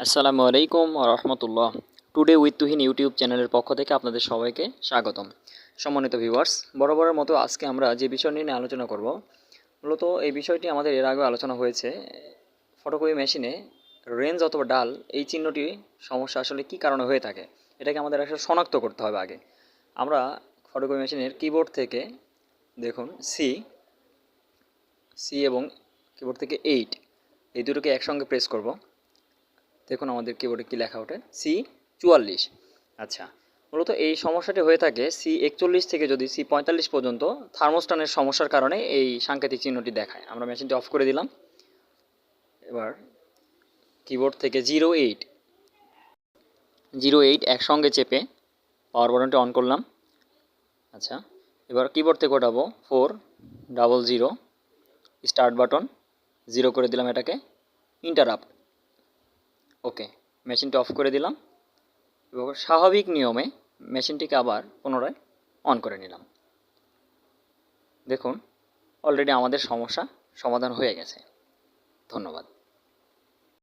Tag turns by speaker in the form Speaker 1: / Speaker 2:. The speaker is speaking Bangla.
Speaker 1: আসসালামু আলাইকুম রহমতুল্লাহ। টুডে উইথ তুহিন ইউটিউব চ্যানেলের পক্ষ থেকে আপনাদের সবাইকে স্বাগতম। সম্মানিত ভিউয়ার্স বরাবরের মতো আজকে আমরা যে বিষয় নিয়ে আলোচনা করব, মূলত এই বিষয়টি আমাদের এর আগে আলোচনা হয়েছে। ফটোকপি মেশিনে রেঞ্জ অথবা ডাল, এই চিহ্নটি সমস্যা আসলে কী কারণে হয়ে থাকে, এটাকে আমাদের আসলে শনাক্ত করতে হবে আগে। আমরা ফটোকপি মেশিনের কিবোর্ড থেকে দেখুন সি সি এবং কিবোর্ড থেকে এইট এই দুটোকে একসঙ্গে প্রেস করব। দেখুন আমাদের কিবোর্ডে কী লেখা ওঠে সি চুয়াল্লিশ। আচ্ছা মূলত এই সমস্যাটি হয়ে থাকে সি একচল্লিশ থেকে যদি সি পঁয়তাল্লিশ পর্যন্ত থার্মোস্টানের সমস্যার কারণে এই সাংকেতিক চিহ্নটি দেখায়। আমরা মেশিনটি অফ করে দিলাম। এবার কিবোর্ড থেকে জিরো এইট জিরো এইট একসঙ্গে চেপে পাওয়ার বাটনটি অন করলাম। আচ্ছা এবার কিবোর্ড থেকে ওঠাবো four double zero start button zero করে দিলাম এটাকে ইন্টারাপ্ট ওকে, মেশিনটা অফ করে দিলাম এবং স্বাভাবিক নিয়মে মেশিনটিকে আবার পুনরায় অন করে নিলাম। দেখুন অলরেডি আমাদের সমস্যা সমাধান হয়ে গেছে। ধন্যবাদ।